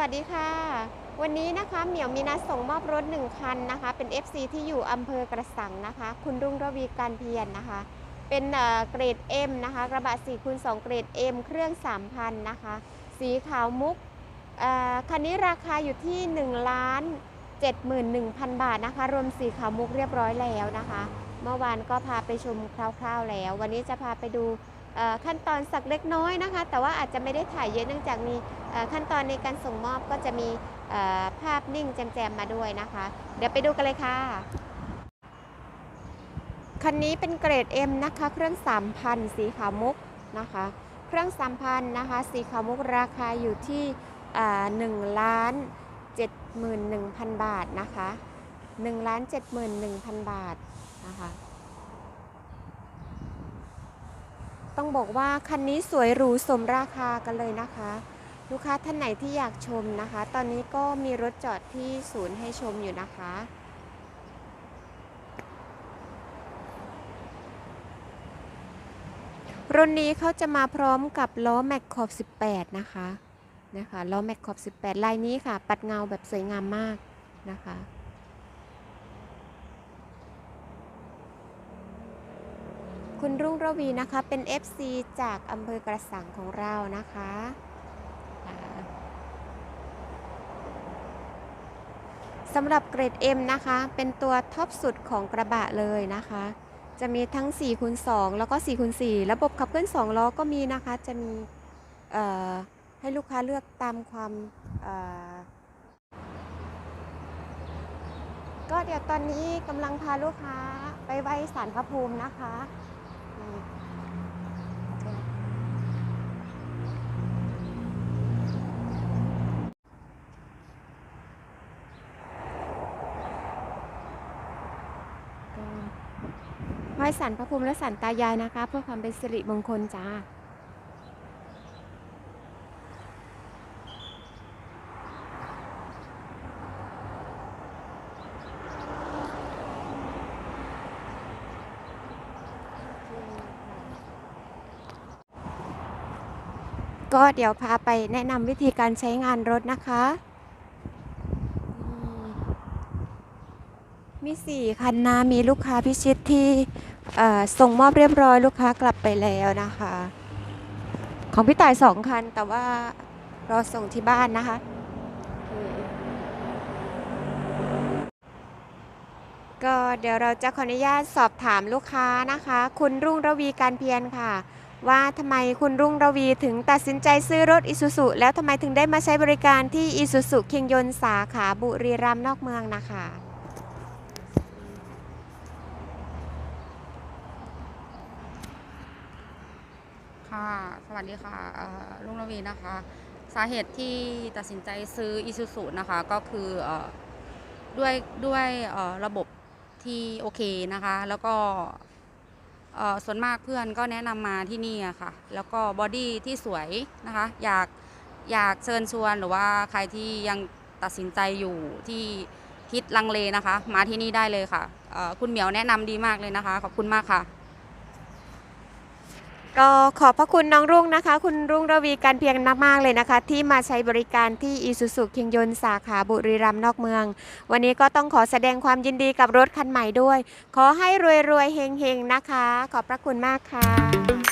วัสดีค่ะ วันนี้นะคะเหมียวมีนัดส่งมอบรถ 1 คันนะคะ เป็น FC ที่อยู่อำเภอกระสังนะคะ คุณรุ่งระวีการเพียรนะคะ เป็นเอ่อเกรด M นะคะ กระบะ4คูณ2เกรด M เครื่อง 3,000 นะคะ สีขาวมุกคันนี้ราคาอยู่ที่1ล้าน71,000 บาทนะคะ รวมสีขาวมุกเรียบร้อยแล้วนะคะ เมื่อวานก็พาไปชมคร่าวๆแล้ว วันนี้จะพาไปดู ขั้นตอนสักเล็กน้อยนะคะ แต่ว่าอาจจะไม่ได้ถ่ายเยอะเนื่องจากมีขั้นตอนในการส่งมอบก็จะมีภาพนิ่งแจมๆมาด้วยนะคะ เดี๋ยวไปดูกันเลยค่ะ คันนี้เป็นเกรด M นะคะ เครื่อง 3,000 สีขาวมุกนะคะ เครื่อง 3,000 นะคะ สีขาวมุกราคาอยู่ที่1ล้าน71,000 บาทนะคะ1ล้าน71,000 บาทนะคะ ต้องบอกว่าคันนี้สวยหรูสมราคากันเลยนะคะ ลูกค้าท่านไหนที่อยากชมนะคะ ตอนนี้ก็มีรถจอดที่ศูนย์ให้ชมอยู่นะคะรุ่นนี้เขาจะมาพร้อมกับล้อแม็กขอบ 18 นะคะนะคะล้อแม็กขอบ 18 ลายนี้ค่ะ ปัดเงาแบบสวยงามมากนะคะ คุณรุ่งระวีนะคะเป็น FC จากอำเภอกระสังของเรานะคะสำหรับเกรด M นะคะ เป็นตัวท็อปสุดของกระบะเลยนะคะ จะมีทั้ง4คูณ2แล้วก็4คูณ4ระบบขับเคลื่อน2ล้อก็มีนะคะ จะมีให้ลูกค้าเลือกตามความก็เดี๋ยวตอนนี้กำลังพาลูกค้าไปไหว้สารพระภูมินะคะ ไหว้สันพระภูมิและสันตายายนะคะ เพื่อความเป็นสิริมงคลจ้า ก็เดี๋ยวพาไปแนะนำวิธีการใช้งานรถนะคะ มีสี่คันนะมีลูกค้าพิชิตที่ส่งมอบเรียบร้อยลูกค้ากลับไปแล้วนะคะ ของพี่ต่ายสองคันแต่ว่ารอส่งที่บ้านนะคะก็เดี๋ยวเราจะขออนุญาตสอบถามลูกค้านะคะ คุณรุ่งระวีการเพียรค่ะ ว่าทำไมคุณรุ่งระวีถึงตัดสินใจซื้อรถอิซูซุแล้วทำไมถึงได้มาใช้บริการที่อิซูซุเคียงยนสาขาบุรีรัมย์นอกเมืองนะคะ ค่ะ สวัสดีค่ะเอ่อลุงระวีนะคะ สาเหตุที่ตัดสินใจซื้อ i s u z u นะคะก็คือเอ่อด้วยด้วยเอ่อระบบที่โอเคนะคะ แล้วก็ ส่วนมากเพื่อนก็แนะนำมาที่นี่อะค่ะ แล้วก็บอดี้ที่สวยนะคะ อยากอยากเชิญชวนหรือว่าใครที่ยังตัดสินใจอยู่ที่คิดลังเลนะคะ มาที่นี่ได้เลยค่ะคุณเหมียวแนะนำดีมากเลยนะคะ ขอบคุณมากค่ะ ก็ขอบพระคุณน้องรุ่งนะคะ คุณรุ่งระวีการเพียงมากๆเลยนะคะ ที่มาใช้บริการที่อีสุสุเคียงยนสาขาบุรีรัมย์นอกเมือง วันนี้ก็ต้องขอแสดงความยินดีกับรถคันใหม่ด้วย ขอให้รวยๆเฮงๆนะคะ ขอบพระคุณมากค่ะ